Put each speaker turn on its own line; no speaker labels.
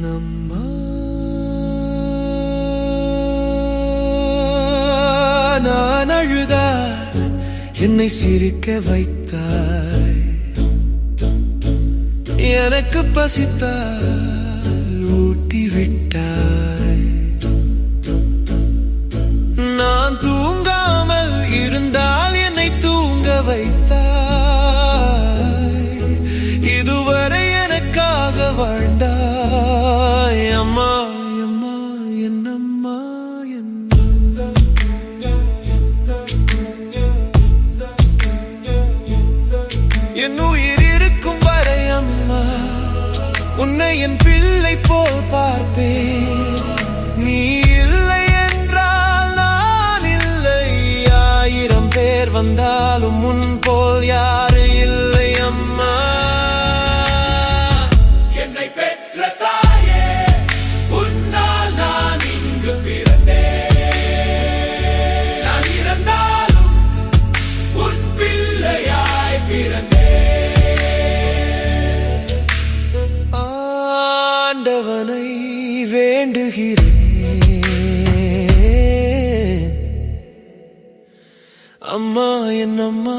என்னம்மா? நான் அழுதா என்னை சிரிக்க வைத்தாய். எனக்கு பசித்தால் ஊட்டி விட்டாய் என் உயிர் இருக்கும் வரை அம்மா உன்னை என் பிள்ளை போல் பார்ப்பேன். நீ இல்லை என்றால் நான் இல்லை. ஆயிரம் பேர் வந்தாலும் முன் போல் யார் வேண்டுகிறேன் அம்மா என் அம்மா